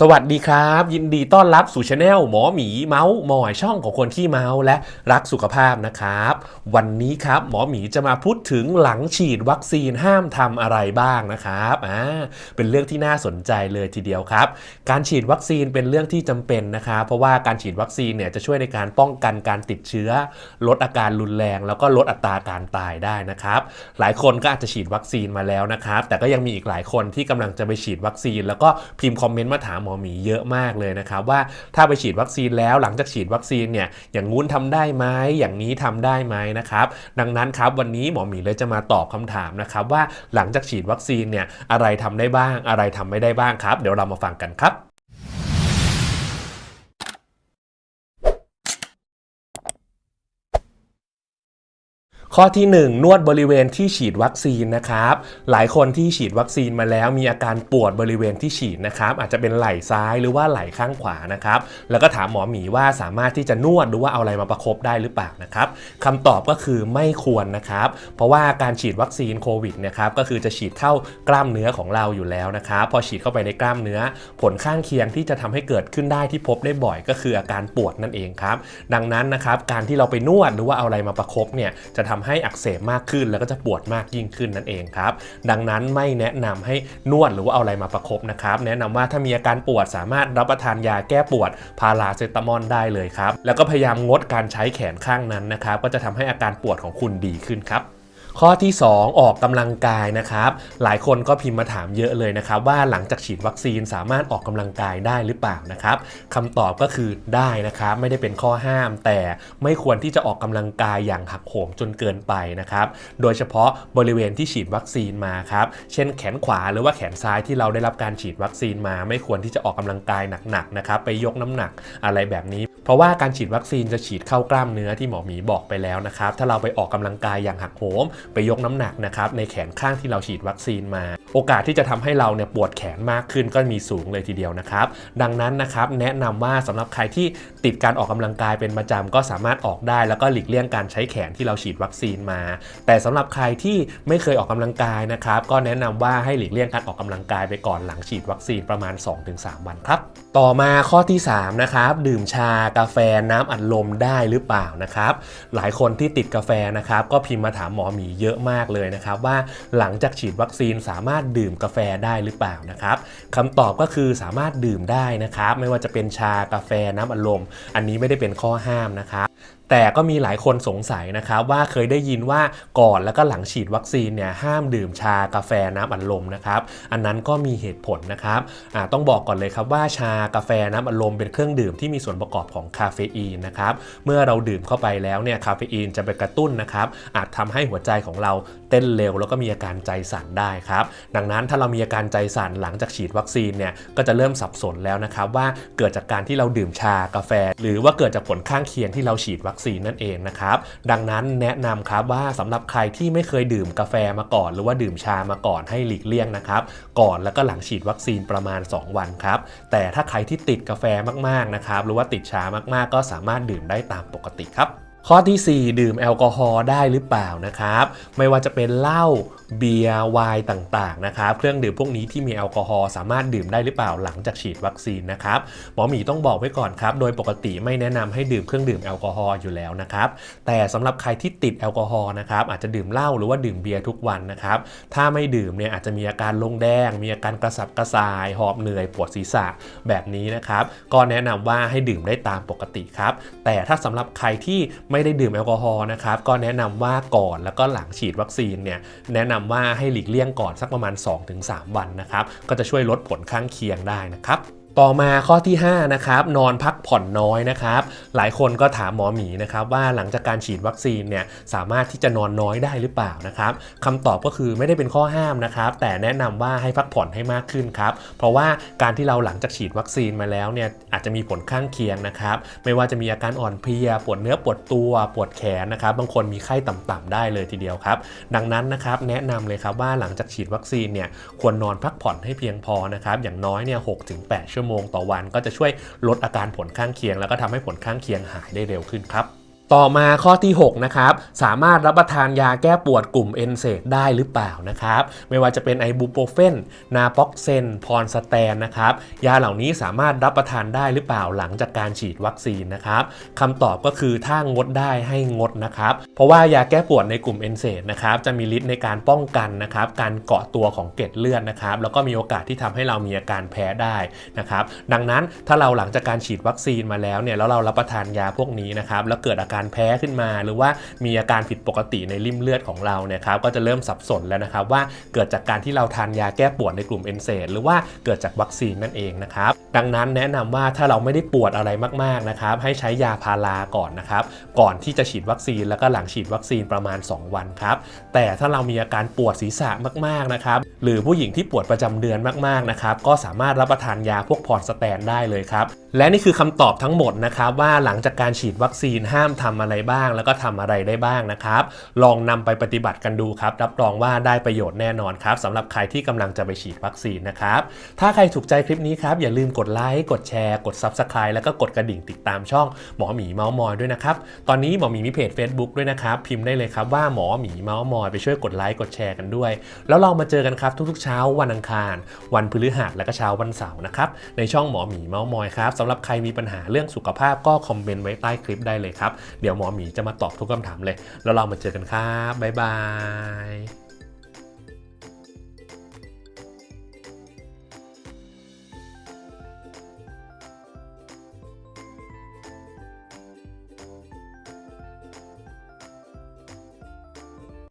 สวัสดีครับ ยินดีต้อนรับสู่ช anel หมอหมีเมาส์มอยช่องของคนที่เมาส์และรักสุขภาพนะครับ วันนี้ครับหมอหมีจะมาพูดถึงหลังฉีดวัคซีนห้ามทำอะไรบ้างนะครับอ่าเป็นเรื่องที่น่าสนใจเลยทีเดียวครับ การฉีดวัคซีนเป็นเรื่องที่จำเป็นนะครับเพราะว่าการฉีดวัคซีนเนี่ยจะช่วยในการป้องกันการติดเชื้อ ลดอาการรุนแรง แล้วก็ลดอัตราการตายได้นะครับ หลายคนก็อาจจะฉีดวัคซีนมาแล้วนะครับแต่ก็ยังมีอีกหลายคนที่กำลังจะไปฉีดวัคซีน แล้วก็พิมพ์คอมเมนต์มาถามหมอหมีเยอะมากเลยนะครับว่าถ้าไปฉีดวัคซีนแล้วหลังจากฉีดวัคซีนเนี่ยอย่างงู้นทำได้ไหมอย่างนี้ทำได้ไหมนะครับดังนั้นครับวันนี้หมอหมีเลยจะมาตอบคำถามนะครับว่าหลังจากฉีดวัคซีนเนี่ยอะไรทำได้บ้าง อะไรทำไม่ได้บ้างครับ เดี๋ยวเรามาฟังกันครับ ข้อที่ 1 นวดบริเวณที่ฉีดวัคซีนนะครับ หลายคนที่ฉีดวัคซีนมาแล้วมีอาการปวดบริเวณที่ฉีดนะครับ อาจจะเป็นไหล่ซ้ายหรือว่าไหล่ข้างขวานะครับ แล้วก็ถามหมอหมีว่าสามารถที่จะนวดหรือว่าเอาอะไรมาประคบได้หรือเปล่านะครับคำตอบก็คือไม่ควรนะครับ เพราะว่าการฉีดวัคซีนโควิดนะครับก็คือจะฉีดเข้ากล้ามเนื้อของเราอยู่แล้วนะครับ พอฉีดเข้าไปในกล้ามเนื้อ ผลข้างเคียงที่จะทำให้เกิดขึ้นได้ที่พบได้บ่อยก็คืออาการปวดนั่นเองครับ ดังนั้นนะครับการที่เราไปนวดหรือว่าเอาอะไรมาประคบเนี่ยจะทำให้อักเสบมากขึ้น แล้วก็จะปวดมากยิ่งขึ้นนั่นเองครับ ดังนั้นไม่แนะนำให้นวดหรือว่าเอาอะไรมาประคบนะครับ แนะนำว่าถ้ามีอาการปวดสามารถรับประทานยาแก้ปวดพาราเซตามอลได้เลยครับ แล้วก็พยายามงดการใช้แขนข้างนั้นนะครับ ก็จะทำให้อาการปวดของคุณดีขึ้นครับ ข้อที่ 2 ออกกำลังกายนะครับ หลายคนก็พิมพ์มาถามเยอะเลยนะครับ ว่าหลังจากฉีดวัคซีนสามารถออกกำลังกายได้หรือเปล่านะครับคำตอบก็คือได้นะครับ ไม่ได้เป็นข้อห้าม แต่ไม่ควรที่จะออกกำลังกายอย่างหักโหมจนเกินไปนะครับ โดยเฉพาะบริเวณที่ฉีดวัคซีนมาครับเช่นแขนขวาหรือว่าแขนซ้ายที่เราได้รับการฉีดวัคซีนมา ไม่ควรที่จะออกกำลังกายหนักๆนะครับไปยกน้ำหนักอะไรแบบนี้ เพราะว่าการฉีดวัคซีนจะฉีดเข้ากล้ามเนื้อที่หมอหมีบอกไปแล้วนะครับถ้าเราไปออกกำลังกายอย่างหักโหมไปยกน้ำหนักนะครับในแขนข้างที่เราฉีดวัคซีนมา โอกาสที่จะทำให้เราเนี่ยปวดแขนมากขึ้นก็มีสูงเลยทีเดียวนะครับ ดังนั้นนะครับแนะนำว่าสำหรับใครที่ติดการออกกำลังกายเป็นประจำก็สามารถออกได้ แล้วก็หลีกเลี่ยงการใช้แขนที่เราฉีดวัคซีนมา แต่สำหรับใครที่ไม่เคยออกกำลังกายนะครับก็แนะนำว่าให้หลีกเลี่ยงการออกกำลังกายไปก่อนหลังฉีดวัคซีนประมาณ 2-3 วันครับต่อมาข้อที่3นะครับดื่มชากาแฟน้ำอัดลมได้หรือเปล่านะครับหลายคนที่ติดกาแฟนะครับก็พิมพ์มาถามหมอหมีเยอะมากเลยนะครับ ว่าหลังจากฉีดวัคซีนสามารถดื่มกาแฟได้หรือเปล่านะครับคำตอบก็คือสามารถดื่มได้นะครับ ไม่ว่าจะเป็นชากาแฟน้ำอัดลม อันนี้ไม่ได้เป็นข้อห้ามนะครับ แต่ก็มีหลายคนสงสัยนะครับว่าเคยได้ยินว่าก่อนแล้วก็หลังฉีดวัคซีนเนี่ยห้ามดื่มชากาแฟน้ำอัดลมนะครับอันนั้นก็มีเหตุผลนะครับต้องบอกก่อนเลยครับว่าชากาแฟน้ำอัดลมเป็นเครื่องดื่มที่มีส่วนประกอบของคาเฟอีนนะครับเมื่อเราดื่มเข้าไปแล้วเนี่ยคาเฟอีนจะไปกระตุ้นนะครับอาจทำให้หัวใจของเราเต้นเร็ว แล้วก็มีอาการใจสั่นได้ครับดังนั้นถ้าเรามีอาการใจสั่นหลังจากฉีดวัคซีนเนี่ยก็จะเริ่มสับสนแล้วนะครับว่าเกิดจากการที่เราดื่มชากาแฟ หรือว่าเกิดจากผลข้างเคียงที่เราฉีดวัคซีนนั่นเองนะครับดังนั้นแนะนำครับว่าสำหรับใครที่ไม่เคยดื่มกาแฟมาก่อน หรือว่าดื่มชามาก่อนให้หลีกเลี่ยงนะครับ ก่อนแล้วก็หลังฉีดวัคซีนประมาณ 2 วันครับ แต่ถ้าใครที่ติดกาแฟมากๆนะครับหรือว่าติดชามากๆ ก็สามารถดื่มได้ตามปกติครับ ข้อที่ 4 ดื่มแอลกอฮอล์ได้หรือเปล่านะครับ ไม่ว่าจะเป็นเหล้าเบียร์ไวน์ต่างๆนะครับ เครื่องดื่มพวกนี้ที่มีแอลกอฮอล์สามารถดื่มได้หรือเปล่าหลังจากฉีดวัคซีนนะครับหมอหมีต้องบอกไว้ก่อนครับ โดยปกติไม่แนะนำให้ดื่มเครื่องดื่มแอลกอฮอล์อยู่แล้วนะครับ แต่สำหรับใครที่ติดแอลกอฮอล์นะครับอาจจะดื่มเหล้าหรือว่าดื่มเบียร์ทุกวันนะครับ ถ้าไม่ดื่มเนี่ยอาจจะมีอาการลงแดง มีอาการกระสับกระส่าย หอบเหนื่อยปวดศีรษะแบบนี้นะครับ ก็แนะนำว่าให้ดื่มได้ตามปกติครับ แต่ถ้าสำหรับใครที่ไไม่ได้ดื่มแอลกอฮอล์นะครับ ก็แนะนำว่าก่อนแล้วก็หลังฉีดวัคซีนเนี่ยแนะนำว่าให้หลีกเลี่ยงก่อนสักประมาณ 2-3 วันนะครับ ก็จะช่วยลดผลข้างเคียงได้นะครับ ต่อมาข้อที่ 5 นะครับ นอนพักผ่อนน้อยนะครับ หลายคนก็ถามหมอหมีนะครับ ว่าหลังจากการฉีดวัคซีนเนี่ยสามารถที่จะนอนน้อยได้หรือเปล่านะครับคำตอบก็คือไม่ได้เป็นข้อห้ามนะครับ แต่แนะนำว่าให้พักผ่อนให้มากขึ้นครับ เพราะว่าการที่เราหลังจากฉีดวัคซีนมาแล้วเนี่ยอาจจะมีผลข้างเคียงนะครับ ไม่ว่าจะมีอาการอ่อนเพลียปวดเนื้อปวดตัวปวดแขนนะครับ บางคนมีไข้ต่ำๆได้เลยทีเดียวครับ ดังนั้นนะครับแนะนำเลยครับว่าหลังจากฉีดวัคซีนเนี่ยควรนอนพักผ่อนให้เพียงพอนะครับอย่างน้อยเนี่ย6-8ชั่วโมงต่อวัน ก็จะช่วยลดอาการผลข้างเคียง แล้วก็ทำให้ผลข้างเคียงหายได้เร็วขึ้นครับ ต่อมาข้อที่ 6 นะครับ สามารถรับประทานยาแก้ปวดกลุ่มเอนเซดได้หรือเปล่านะครับ ไม่ว่าจะเป็นไอบูโปรเฟนนาป็อกเซนพรสแตนนะครับ ยาเหล่านี้สามารถรับประทานได้หรือเปล่าหลังจากการฉีดวัคซีนนะครับคำตอบก็คือถ้างดได้ให้งดนะครับ เพราะว่ายาแก้ปวดในกลุ่มเอนเซดนะครับจะมีฤทธิ์ในการป้องกันนะครับการเกาะตัวของเกล็ดเลือดนะครับแล้วก็มีโอกาสที่ทำให้เรามีอาการแพ้ได้นะครับดังนั้นถ้าเราหลังจากการฉีดวัคซีนมาแล้วเนี่ยแล้วเรารับประทานยาพวกนี้นะครับแล้วเกิดอาการแพ้ขึ้นมา หรือว่ามีอาการผิดปกติในริ่มเลือดของเราเนี่ยครับก็จะเริ่มสับสนแล้วนะครับว่าเกิดจากการที่เราทานยาแก้ปวดในกลุ่มเอนเซดหรือว่าเกิดจากวัคซีนนั่นเองนะครับดังนั้นแนะนำว่าถ้าเราไม่ได้ปวดอะไรมากๆนะครับให้ใช้ยาพาราก่อนนะครับก่อนที่จะฉีดวัคซีนแล้วก็หลังฉีดวัคซีนประมาณ 2 วันครับแต่ถ้าเรามีอาการปวดศีรษะมากๆนะครับหรือผู้หญิงที่ปวดประจำเดือนมากๆนะครับก็สามารถรับประทานยาพวกพรสแตนได้เลยครับและนี่คือคำตอบทั้งหมดนะครับว่าหลังจากการฉีดวัคซีนห้ามททำอะไรบ้าง แล้วก็ทำอะไรได้บ้างนะครับ ลองนำไปปฏิบัติกันดูครับ รับรองว่าได้ประโยชน์แน่นอนครับสำหรับใครที่กำลังจะไปฉีดวัคซีนนะครับ ถ้าใครถูกใจคลิปนี้ครับ อย่าลืมกดไลค์ กดแชร์ กด Subscribe แล้วก็กดกระดิ่งติดตามช่องหมอหมีเมาส์มอยด้วยนะครับ ตอนนี้หมอหมีมีเพจ Facebook ด้วยนะครับ พิมพ์ได้เลยครับว่าหมอหมีเมาส์มอยไปช่วยกดไลค์กดแชร์กันด้วย แล้วเรามาเจอกันครับทุกๆเช้าวันอังคาร วันพฤหัสและก็เช้าวันเสาร์นะครับในช่องหมอหมีเมาส์มอยครับสำหรับใครมีปัญหาเรื่องสุขภาพก็คอมเมนต์ไว้ใต้คลิปได้เลยครับเดี๋ยวหมอหมีจะมาตอบทุกคำถามเลย แล้วเรามาเจอกันครับบ๊ายบาย